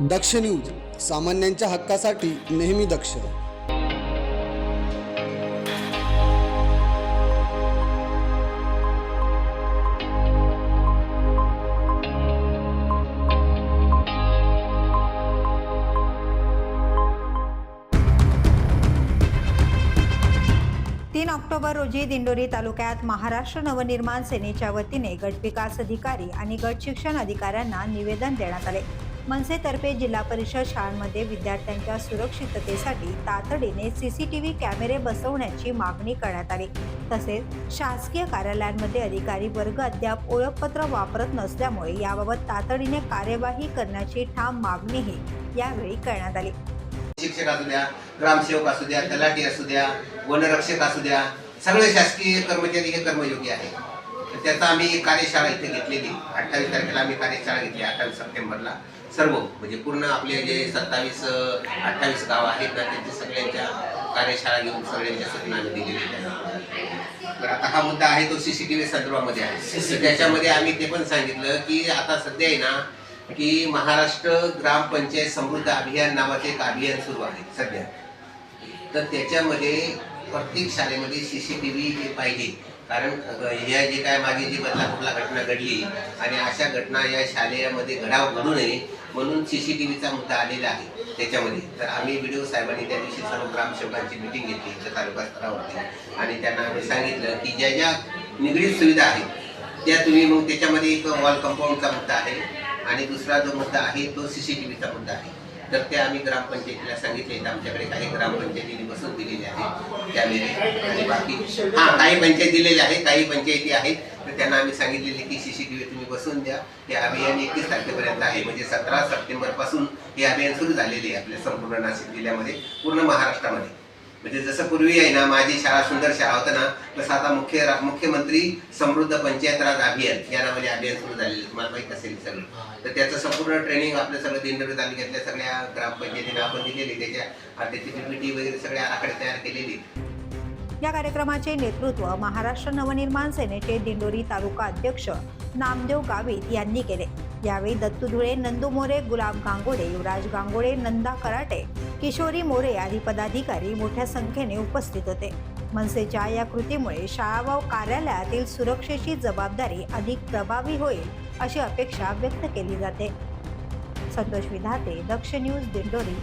दक्ष news सामान्यांच्या हक्कासाठी नेहमी दक्ष. तीन ऑक्टोबर रोजी दिंडोरी तालुक्यात महाराष्ट्र नवनिर्माण सेनेच्या वतीने गट विकास अधिकारी आणि गट शिक्षण अधिकाऱ्यांना निवेदन देण्यात आले. मनसेतर्फे जिल्हा परिषद शाळांमध्ये विद्यार्थ्यांच्या सुरक्षिततेसाठी तातडीने सी सी टी व्ही कॅमेरे बसवण्याची मागणी करण्यात आली. तसेच शासकीय कार्यालयांमध्ये अधिकारी वर्ग अद्याप ओळखपत्र वापरत नसल्यामुळे याबाबत तातडीने कार्यवाही करण्याची ठाम मागणीही यावेळी करण्यात आली. शिक्षक असू द्या ग्रामसेवक असू द्या तलाठी असू द्या वनरक्षक असू द्या सगळे शासकीय कर्मचारी हे कर्मयोगी आहेत. त्याचा आम्ही कार्यशाळा इथे घेतलेली. अठ्ठावीस तारखेला आम्ही कार्यशाळा घेतली अठ्ठावीस सप्टेंबरला. सर्व म्हणजे पूर्ण आपले जे सत्तावीस अठ्ठावीस गाव आहेत ना त्यांच्या सगळ्यांच्या कार्यशाळा घेऊन सगळ्यांच्या सूचना आम्ही दिलेल्या आहेत. तर आता हा मुद्दा आहे तो सीसीटीव्ही संदर्भामध्ये आहे. त्याच्यामध्ये आम्ही ते पण सांगितलं की आता सध्या आहे ना की महाराष्ट्र ग्रामपंचायत समृद्ध अभियान नावाचे एक अभियान सुरू आहे सध्या. तर त्याच्यामध्ये प्रत्येक शाळेमध्ये सी सी टी व्ही हे पाहिजे. कारण या जी काय मागे जी बदलापूरला घटना घडली आणि अशा घटना या शालेयामध्ये घडाव घडू नये म्हणून सी सी टी व्हीचा मुद्दा आलेला आहे त्याच्यामध्ये. तर आम्ही व्हिडिओ साहेबांनी त्या दिवशी सर्व ग्रामसेवकांची मिटिंग घेतली इथं तालुका स्तरावरती आणि त्यांना आम्ही सांगितलं की ज्या ज्या निगडीत सुविधा आहेत त्या तुम्ही मग त्याच्यामध्ये एक वॉल कंपाऊंडचा मुद्दा आहे आणि दुसरा जो मुद्दा आहे तो सी सी टी व्हीचा मुद्दा आहे. तर ते आम्ही ग्रामपंचायतीला सांगितले तर आमच्याकडे काही ग्रामपंचायतीने बसून दिलेले आहेत त्यावेळी आणि बाकी हां काही पंचायत दिलेले आहेत काही पंचायती आहेत. तर त्यांना आम्ही सांगितलेले की सी सी टी व्ही तुम्ही बसून द्या. हे अभियान एकतीस तारखेपर्यंत आहे. म्हणजे सतरा सप्टेंबरपासून हे अभियान सुरू झालेले आहे आपल्या संपूर्ण नाशिक जिल्ह्यामध्ये पूर्ण महाराष्ट्रामध्ये. म्हणजे जसं पूर्वी आहे ना माझी शाळा सुंदर शाळा होतं ना तसं आता मुख्य मुख्यमंत्री समृद्ध पंचायत राज अभियान या नावाने अभियान सुरू झालेलं. तुम्हाला माहीत असेल सगळं तर त्याचं संपूर्ण ट्रेनिंग आपलं सगळं दिंडोरी तालुक्यातल्या सगळ्या ग्रामपंचायतीने आपण दिलेली त्याच्या त्याची पीपीटी वगैरे सगळे आराखडे तयार केलेले आहेत. या कार्यक्रमाचे नेतृत्व महाराष्ट्र नवनिर्माण सेनेचे दिंडोरी तालुका अध्यक्ष नामदेव गावित यांनी केले यावेळी दत्तू धुळे नंदू मोरे गुलाब गांगोडे युवराज गांगोडे नंदा कराटे किशोरी मोरे आदी पदाधिकारी मोठ्या संख्येने उपस्थित होते. मनसेच्या या कृतीमुळे शाळा व कार्यालयातील सुरक्षेची जबाबदारी अधिक प्रभावी होईल अशी अपेक्षा व्यक्त केली जाते. संतोष विधाते दक्ष न्यूज दिंडोरी.